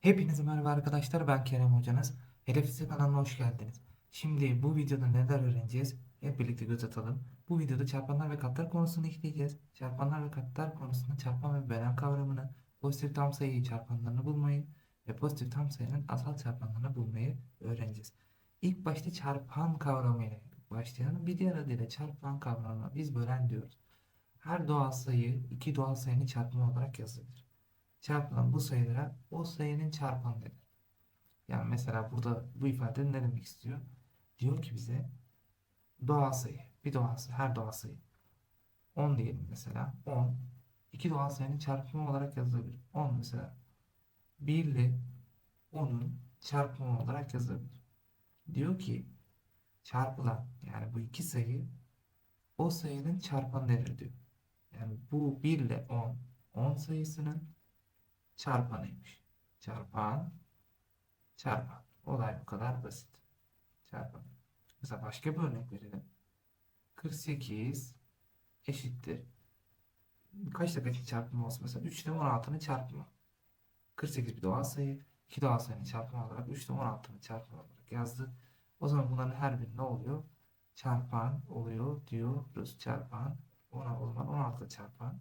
Hepinize merhaba arkadaşlar ben Kerem hocanız. Hedef Fizik kanalına hoş geldiniz. Şimdi bu videoda neler öğreneceğiz? Hep birlikte göz atalım. Bu videoda çarpanlar ve katlar konusunu işleyeceğiz. Çarpanlar ve katlar konusunda çarpan ve bölen kavramını, pozitif tam sayıyı çarpanlarını bulmayı ve pozitif tam sayının asal çarpanlarını bulmayı öğreneceğiz. İlk başta çarpan kavramıyla başlayalım. Bir diğer adıyla çarpan kavramına biz bölen diyoruz. Her doğal sayı iki doğal sayının çarpımı olarak yazılır çarpılan bu sayılara o sayının çarpanı denir. Yani mesela burada bu ifade ne demek istiyor? Diyor ki bize doğal sayı, bir doğal sayı, her doğal sayı. 10 diyelim mesela. 10. iki doğal sayının çarpımı olarak yazılabilir. 10 mesela. 1 ile 10'un çarpımı olarak yazılabilir. Diyor ki çarpılan yani bu iki sayı o sayının çarpanı denir diyor. Yani bu 1 ile 10 10 sayısının çarpanıymış. Çarpan, çarpan. Olay bu kadar basit. Çarpan. Mesela başka bir örnek verelim. 48 eşittir. Kaç dakika çarpımı olsun mesela? 3 ile 16'nın çarpımı. 48 bir doğal sayı. 2 doğal sayının çarpımı olarak 3 ile 16'nın çarpımı olarak yazdık. O zaman bunların her biri ne oluyor? Çarpan oluyor diyoruz. Çarpan. Ona o zaman 16 çarpan.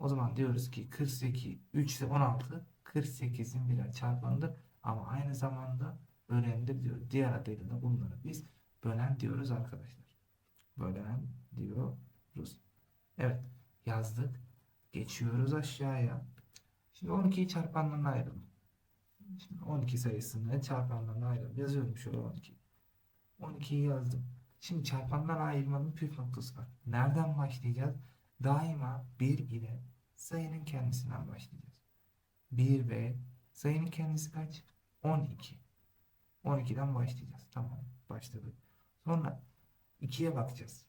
O zaman diyoruz ki 48, 3 ile 16 48'in birer çarpanıdır. Ama aynı zamanda bölendir diyor. Diğer adıyla da bunları biz bölen diyoruz arkadaşlar. Bölen diyoruz. Evet yazdık. Geçiyoruz aşağıya. Şimdi 12'yi çarpanlarına ayıralım. Şimdi 12 sayısını çarpanlarına ayıralım. Yazıyorum şöyle 12. 12'yi yazdım. Şimdi çarpandan ayırmanın püf noktası var. Nereden başlayacağız? Daima 1 ile sayının kendisinden başlayacağız. 1 ve sayının kendisi kaç? 12. 12'den başlayacağız. Tamam başladık. Sonra 2'ye bakacağız.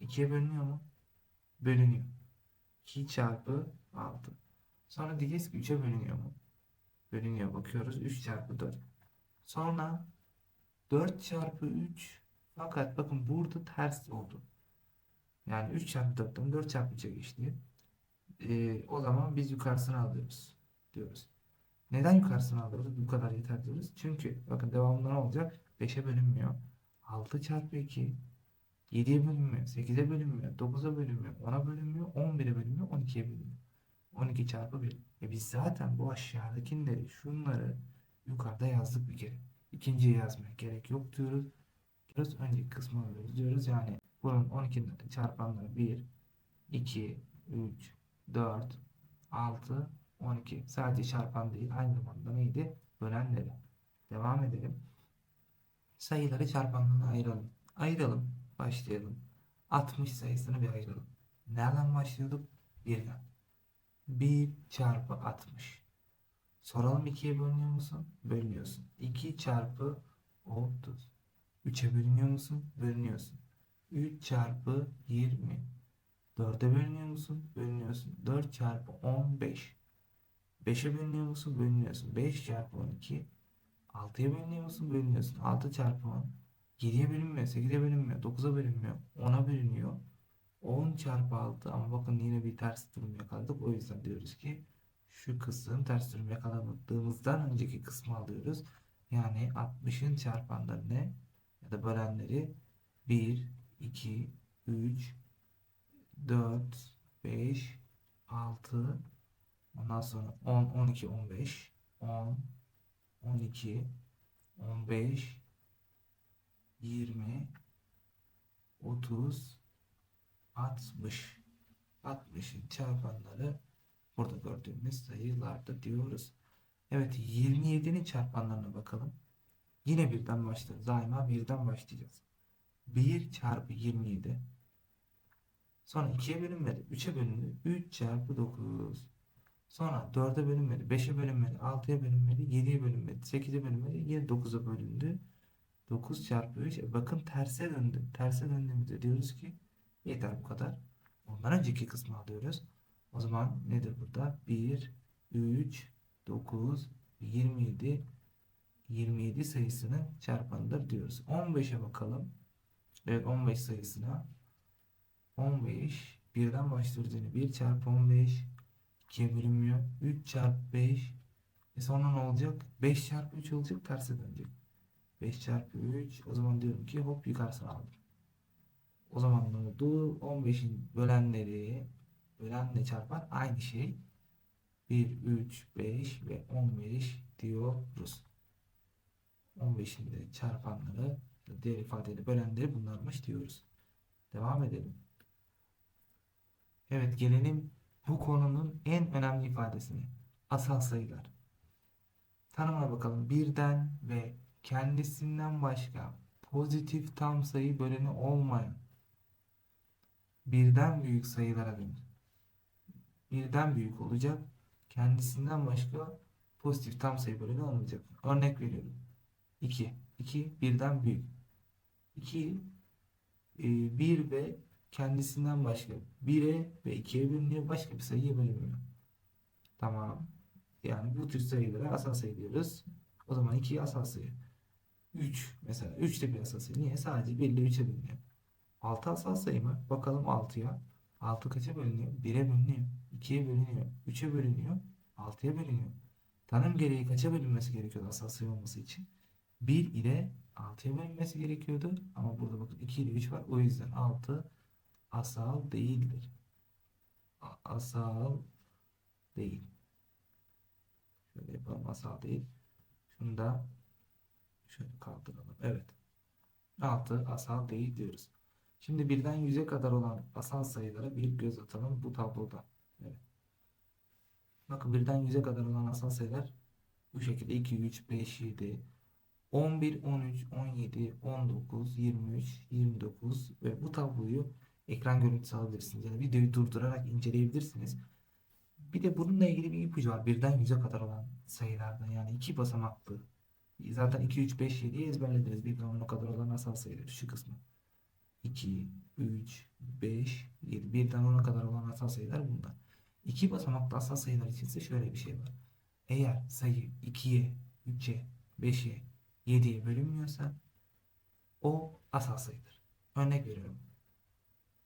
2'ye bölünüyor mu? Bölünüyor. 2 çarpı 6. Sonra diyeceğiz ki 3'e bölünüyor mu? Bölünüyor. Bakıyoruz. 3 çarpı 4. Sonra 4 çarpı 3 fakat bakın burada ters oldu. Yani 3 çarpı 4'ten 4 çarpı 3'e geçti. Ee, o zaman biz yukarısını alıyoruz diyoruz. Neden yukarısını alıyoruz? Bu kadar yeter diyoruz. Çünkü bakın devamında ne olacak? 5'e bölünmüyor. 6 çarpı 2 7'ye bölünmüyor. 8'e bölünmüyor. 9'a bölünmüyor. 10'a bölünmüyor. 11'e bölünmüyor. 12'ye bölünmüyor. 12 çarpı 1. E biz zaten bu aşağıdakileri şunları yukarıda yazdık bir kere. İkinciye yazmaya gerek yok diyoruz. diyoruz. Önceki kısmı alıyoruz diyoruz. Yani bunun 12 çarpanları 1, 2, 3, 4, 6, 12. Sadece çarpan değil. Aynı zamanda neydi? Bölenleri. Devam edelim. Sayıları çarpanlarına ayıralım. Ayıralım. Başlayalım. 60 sayısını bir ayıralım. Nereden başlıyorduk? 1'den. 1 çarpı 60. Soralım 2'ye bölünüyor musun? Bölünüyorsun. 2 çarpı 30. 3'e bölünüyor musun? Bölünüyorsun. 3 çarpı 20. 4'e bölünüyor musun? Bölünüyorsun. 4 çarpı 15. 5'e bölünüyor musun? Bölünüyorsun. 5 çarpı 12. 6'ya bölünüyor musun? Bölünüyorsun. 6 çarpı 10. 7'ye bölünmüyor. 8'e bölünmüyor. 9'a bölünmüyor. 10'a bölünüyor. 10 çarpı 6 ama bakın yine bir ters durum yakaladık. O yüzden diyoruz ki şu kısım ters durum yakaladığımızdan önceki kısmı alıyoruz. Yani 60'ın çarpanları ne? Ya da bölenleri 1, 2, 3, 4, 5, 6, ondan sonra 10, 12, 15, 10, 12, 15, 20, 30, 60. 60'ın çarpanları burada gördüğümüz sayılarda diyoruz. Evet 27'nin çarpanlarına bakalım. Yine birden başlarız. Daima birden başlayacağız. 1 çarpı 27 Sonra 2'ye bölünmedi. 3'e bölündü. 3 çarpı 9. Sonra 4'e bölünmedi. 5'e bölünmedi. 6'ya bölünmedi. 7'ye bölünmedi. 8'e bölünmedi. Yine 9'a bölündü. 9 çarpı 3. E bakın terse döndü. Terse döndüğümüzde diyoruz ki yeter bu kadar. Ondan önceki kısmı alıyoruz. O zaman nedir burada? 1, 3, 9, 27, 27 sayısının çarpanıdır diyoruz. 15'e bakalım. Evet 15 sayısına 15 birden yine 1 çarpı 15 2'ye bölünmüyor 3 çarpı 5 E sonra ne olacak? 5 çarpı 3 olacak terse dönecek. 5 çarpı 3 o zaman diyorum ki hop yukarısına aldım. O zaman ne oldu? 15'in bölenleri bölenle çarpan aynı şey. 1, 3, 5 ve 15 diyoruz. 15'in de çarpanları diğer ifadeyle bölenleri bunlarmış diyoruz. Devam edelim. Evet gelelim bu konunun en önemli ifadesine. Asal sayılar. Tanımına bakalım. Birden ve kendisinden başka pozitif tam sayı böleni olmayan birden büyük sayılara denir. Birden büyük olacak. Kendisinden başka pozitif tam sayı böleni olmayacak. Örnek veriyorum. 2. 2 birden büyük. 2 1 ve kendisinden başka 1'e ve 2'ye bölünüyor. Başka bir sayıya bölünmüyor. Tamam. Yani bu tür sayılara asal sayı diyoruz. O zaman 2'ye asal sayı. 3 mesela 3 de bir asal sayı. Niye? Sadece 1 ile 3'e bölünüyor. 6 asal sayı mı? Bakalım 6'ya. 6 kaça bölünüyor? 1'e bölünüyor. 2'ye bölünüyor. 3'e bölünüyor. 6'ya bölünüyor. Tanım gereği kaça bölünmesi gerekiyordu asal sayı olması için? 1 ile 6'ya bölünmesi gerekiyordu. Ama burada bakın 2 ile 3 var. O yüzden 6 asal değildir. Asal değil. Şöyle yapalım. Asal değil. Şunu da şöyle kaldıralım. Evet. 6 asal değil diyoruz. Şimdi birden 100'e kadar olan asal sayılara bir göz atalım bu tabloda. Evet. Bakın birden 100'e kadar olan asal sayılar bu şekilde 2, 3, 5, 7, 11, 13, 17, 19, 23, 29 ve bu tabloyu ekran görüntüsü alabilirsiniz. Yani videoyu durdurarak inceleyebilirsiniz. Bir de bununla ilgili bir ipucu var. Birden 100'e kadar olan sayılardan yani iki basamaklı. Zaten 2, 3, 5, 7'yi ezberlediniz. Birden 10'a kadar olan asal sayıları şu kısmı. 2, 3, 5, 7. Birden 10'a kadar olan asal sayılar bunlar. İki basamaklı asal sayılar için ise şöyle bir şey var. Eğer sayı 2'ye, 3'e, 5'e, 7'ye bölünmüyorsa o asal sayıdır. Örnek veriyorum.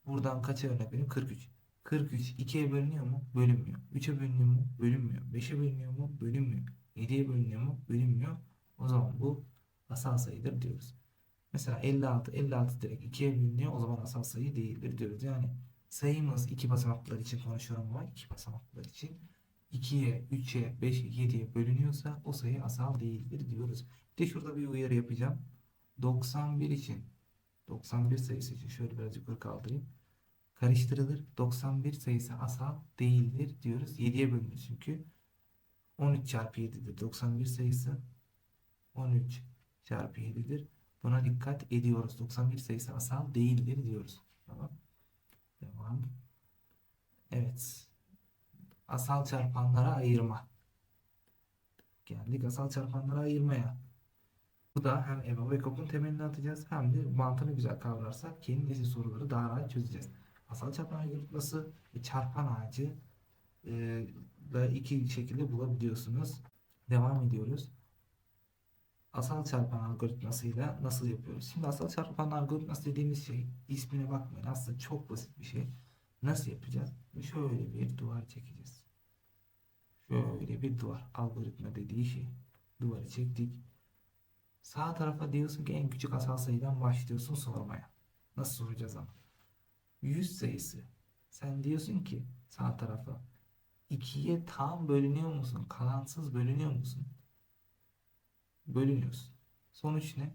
Buradan kaça örnek vereyim? 43. 43 2'ye bölünüyor mu? Bölünmüyor. 3'e bölünüyor mu? Bölünmüyor. 5'e bölünüyor mu? Bölünmüyor. 7'ye bölünüyor mu? Bölünmüyor. O zaman bu asal sayıdır diyoruz. Mesela 56, 56 direkt 2'ye bölünüyor. O zaman asal sayı değildir diyoruz. Yani sayımız iki basamaklılar için konuşuyorum ama iki basamaklılar için 2'ye, 3'e, 5'e, 7'ye bölünüyorsa o sayı asal değildir diyoruz. Bir de şurada bir uyarı yapacağım. 91 için 91 sayısı için şöyle biraz yukarı kaldırayım. Karıştırılır. 91 sayısı asal değildir diyoruz. 7'ye bölünür çünkü. 13 çarpı 7'dir. 91 sayısı 13 çarpı 7'dir. Buna dikkat ediyoruz. 91 sayısı asal değildir diyoruz. Tamam. Devam. Evet. Asal çarpanlara ayırma. Geldik asal çarpanlara ayırmaya. Bu da hem EBA ve KOK'un temelini atacağız hem de mantığını güzel kavrarsak kendi nesil soruları daha rahat çözeceğiz. Asal çarpan algoritması ve çarpan ağacı e, da iki şekilde bulabiliyorsunuz. Devam ediyoruz. Asal çarpan algoritmasıyla nasıl yapıyoruz? Şimdi asal çarpan algoritması dediğimiz şey ismine bakmayın aslında çok basit bir şey. Nasıl yapacağız? Şöyle bir duvar çekeceğiz. Şöyle bir duvar. Algoritma dediği şey. Duvarı çektik. Sağ tarafa diyorsun ki en küçük asal sayıdan başlıyorsun sormaya. Nasıl soracağız ama? 100 sayısı. Sen diyorsun ki sağ tarafa 2'ye tam bölünüyor musun? Kalansız bölünüyor musun? Bölünüyorsun. Sonuç ne?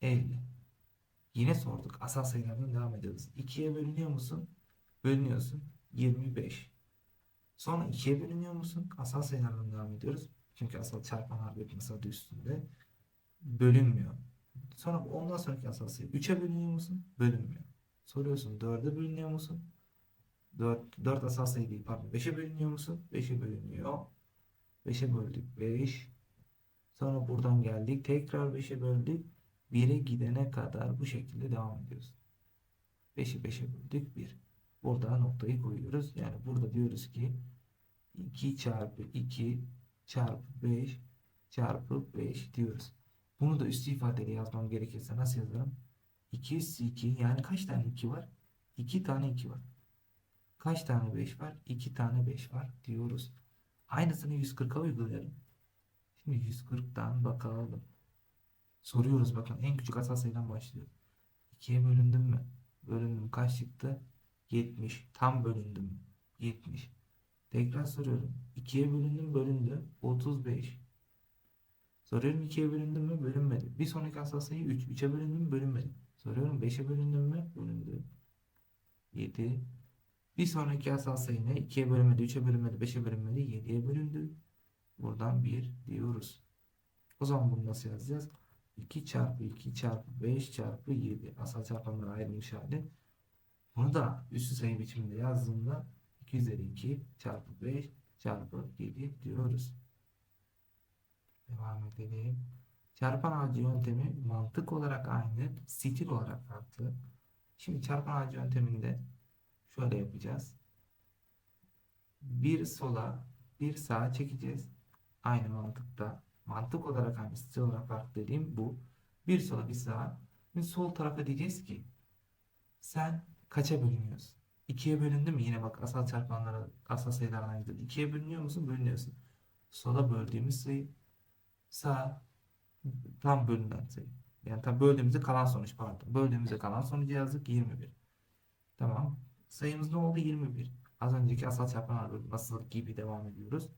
50. Yine sorduk. Asal sayılardan devam ediyoruz. 2'ye bölünüyor musun? Bölünüyorsun. 25. Sonra 2'ye bölünüyor musun? Asal sayılardan devam ediyoruz. Çünkü asal çarpan algoritması adı üstünde. Bölünmüyor. Sonra ondan sonraki asal sayı. 3'e bölünüyor musun? Bölünmüyor. Soruyorsun 4'e bölünüyor musun? 4, 4 asal sayı değil pardon. 5'e bölünüyor musun? 5'e bölünüyor. 5'e böldük 5. Sonra buradan geldik. Tekrar 5'e böldük. 1'e gidene kadar bu şekilde devam ediyoruz. 5'i 5'e böldük 1. Burada noktayı koyuyoruz. Yani burada diyoruz ki 2 çarpı 2 çarpı 5 çarpı 5 diyoruz. Bunu da üstü ifadeyle yazmam gerekirse nasıl yazarım? 2 üstü 2 yani kaç tane 2 var? 2 tane 2 var. Kaç tane 5 var? 2 tane 5 var diyoruz. Aynısını 140'a uygulayalım. Şimdi 140'tan bakalım. Soruyoruz bakın en küçük asal sayıdan başlıyor. 2'ye bölündüm mü? Bölündüm kaç çıktı? 70. Tam bölündüm mü? 70. Tekrar soruyorum. 2'ye bölündüm bölündü. 35. Soruyorum 2'ye bölündüm mü? Bölünmedi. Bir sonraki asal sayı 3. 3'e bölündüm mü? Bölünmedi. Soruyorum 5'e bölündüm mü? Bölündü. 7. Bir sonraki asal sayı ne? 2'ye bölünmedi, 3'e bölünmedi, 5'e bölünmedi, 7'ye bölündü. Buradan 1 diyoruz. O zaman bunu nasıl yazacağız? 2 çarpı 2 çarpı 5 çarpı 7 asal çarpanlara ayrılmış hali. Bunu da üstü sayı biçiminde yazdığımda 2 üzeri 2 çarpı 5 çarpı 7 diyoruz. Devam edelim. Çarpan ağacı yöntemi mantık olarak aynı, stil olarak farklı. Şimdi çarpan ağacı yönteminde şöyle yapacağız. Bir sola, bir sağa çekeceğiz. Aynı mantıkta. Mantık olarak aynı, stil olarak farklı dediğim bu. Bir sola, bir sağa. Şimdi sol tarafa diyeceğiz ki sen kaça bölünüyorsun? İkiye bölündü mü? Yine bak asal çarpanlara, asal sayılardan ayrıldı. İkiye bölünüyor musun? Bölünüyorsun. Sola böldüğümüz sayı sağ tam bölünen sayı. Yani tam böldüğümüzde kalan sonuç pardon. Böldüğümüzde kalan sonucu yazdık 21. Tamam. Sayımız ne oldu? 21. Az önceki asal çarpanlar bölümü nasıl gibi devam ediyoruz.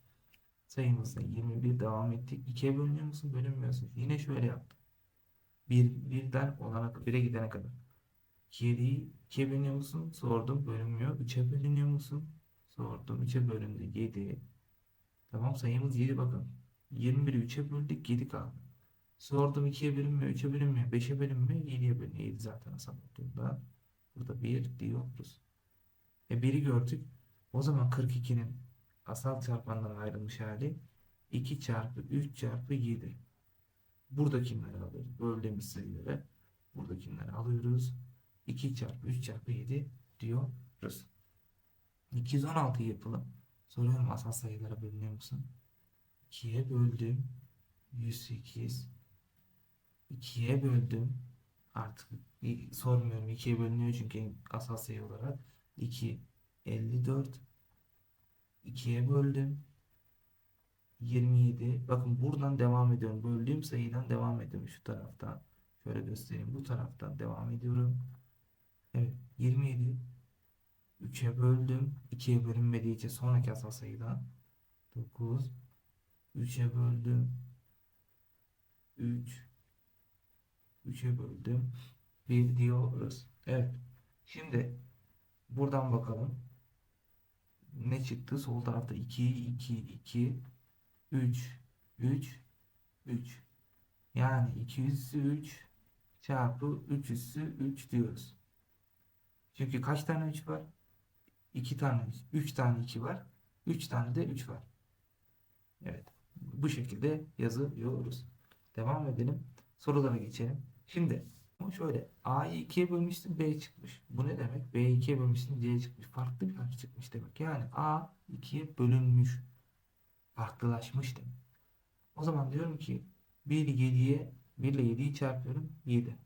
Sayımızda 21 devam ettik. 2'ye bölünüyor musun? Bölünmüyorsun. Yine şöyle yaptım. 1, birden olana 1'e gidene kadar. 2'ye 2'ye bölünüyor musun? Sordum. Bölünmüyor. 3'e bölünüyor musun? Sordum. 3'e bölündü. 7. Tamam sayımız 7 bakın. 21'i 3'e böldük 7 kaldı. Sordum 2'ye bölünmüyor, 3'e bölünmüyor, 5'e bölünmüyor, 7'ye bölünüyor. 7 zaten olduğunda. Burada 1 diyoruz. E 1'i gördük. O zaman 42'nin asal çarpanlara ayrılmış hali 2 çarpı 3 çarpı 7. Buradakileri alıyoruz. Böldüğümüz sayıları buradakileri alıyoruz. 2 çarpı 3 çarpı 7 diyoruz. 216 yapalım. Soruyorum asal sayılara bölünüyor musun? 2'ye böldüm. 108. 2'ye böldüm. Artık sormuyorum. 2'ye bölünüyor çünkü asal sayı olarak. 2. 54. 2'ye böldüm. 27. Bakın buradan devam ediyorum. Böldüğüm sayıdan devam ediyorum şu taraftan. Şöyle göstereyim. Bu taraftan devam ediyorum. Evet. 27. 3'e böldüm. 2'ye bölünmediği için sonraki asal sayıdan. 9. 3'e böldüm. 3 3'e böldüm. 1 diyoruz. Evet. Şimdi buradan bakalım. Ne çıktı? Sol tarafta 2 2 2 3 3 3 yani 2 üssü 3 çarpı 3 üssü 3 diyoruz. Çünkü kaç tane 3 var? 2 tane 3 tane 2 var. 3 tane de 3 var. Evet. Bu şekilde yazıyoruz. Devam edelim. Sorulara geçelim. Şimdi şöyle A'yı 2'ye bölmüştüm B çıkmış. Bu ne demek? B'yi 2'ye bölmüştüm C çıkmış. Farklı bir harf çıkmış demek. Yani A 2'ye bölünmüş. Farklılaşmış demek. O zaman diyorum ki 1 7'ye 1 ile 7'yi çarpıyorum 7.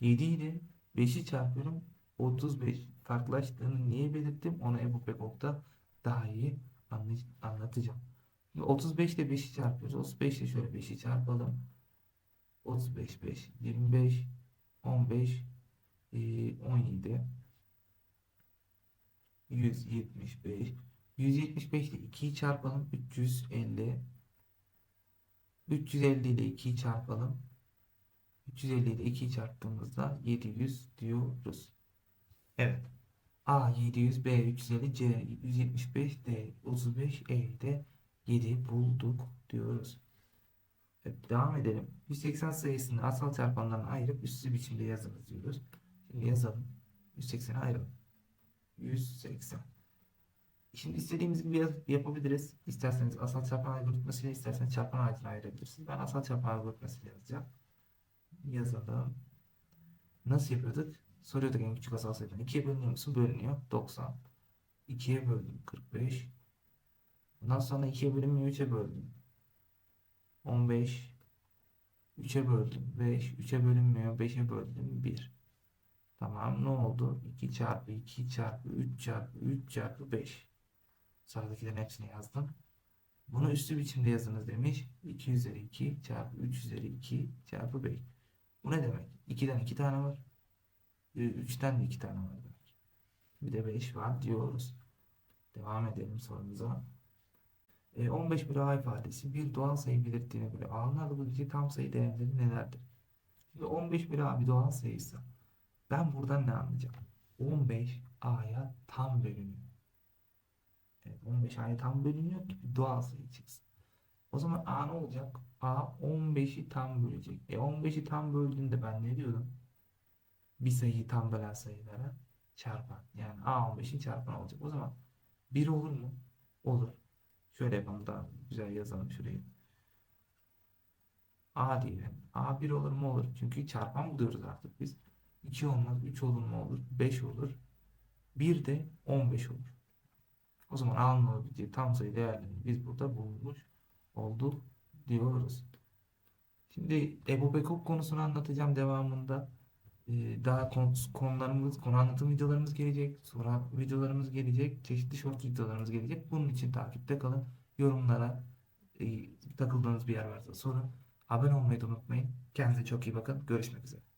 7 ile 5'i çarpıyorum 35. Farklılaştığını niye belirttim? Onu Ebu Pekok'ta daha iyi anlatacağım. Şimdi 35 ile 5'i çarpıyoruz. 35 ile şöyle 5'i çarpalım. 35, 5, 25, 15, 17, 175. 175 ile 2'yi çarpalım. 350. 350 ile 2'yi çarpalım. 350 ile 2'yi çarptığımızda 700 diyoruz. Evet. A 700, B 350, C 175, D 35, E de 7 bulduk diyoruz. Devam edelim. 180 sayısını asal çarpanlarına ayırıp üstsüz biçimde yazınız diyoruz. Şimdi yazalım. 180'e ayıralım. 180. Şimdi istediğimiz gibi yapabiliriz. İsterseniz asal çarpan algoritmasıyla isterseniz çarpan ağacını ayırabilirsiniz. Ben asal çarpan algoritmasıyla yazacağım. Yazalım. Nasıl yapıyorduk? Soruyorduk en küçük asal sayıdan. 2'ye bölünüyor musun? Bölünüyor. 90. 2'ye böldüm. 45. Bundan sonra 2'ye bölünmüyor. 3'e böldüm. 15. 3'e böldüm. 5. 3'e bölünmüyor. 5'e böldüm. 1. Tamam ne oldu? 2 çarpı 2 çarpı 3 çarpı 3 çarpı 5. Sağdakilerin hepsini yazdım. Bunu üstü biçimde yazınız demiş. 2 üzeri 2 çarpı 3 üzeri 2 çarpı 5. Bu ne demek? 2'den 2 tane var. 3'ten de 2 tane var demek. Bir de 5 var diyoruz. Devam edelim sorumuza. E, 15 bir A ifadesi bir doğal sayı belirttiğine göre A'nın alabileceği tam sayı değerleri nelerdir? Şimdi 15 bir A bir doğal sayıysa ben buradan ne anlayacağım? 15 A'ya tam bölünüyor. Evet, 15 A'ya tam bölünüyor ki bir doğal sayı çıksın. O zaman A ne olacak? A 15'i tam bölecek. E 15'i tam böldüğünde ben ne diyordum? Bir sayıyı tam bölen sayılara çarpan. Yani A 15'in çarpanı olacak. O zaman 1 olur mu? Olur. Şöyle yapalım daha güzel yazalım şurayı. A diyelim. A 1 olur mu? Olur. Çünkü çarpan buluyoruz artık biz. 2 olmaz. 3 olur mu? Olur. 5 olur. 1 de 15 olur. O zaman A'nın olabileceği tam sayı değerlerini biz burada bulmuş olduk diyoruz. Şimdi Ebu Bekok konusunu anlatacağım devamında. Ee, daha kon- konularımız, konu anlatım videolarımız gelecek. Sonra videolarımız gelecek. Çeşitli short videolarımız gelecek. Bunun için takipte kalın. Yorumlara e, takıldığınız bir yer varsa sorun. Abone olmayı da unutmayın. Kendinize çok iyi bakın. Görüşmek üzere.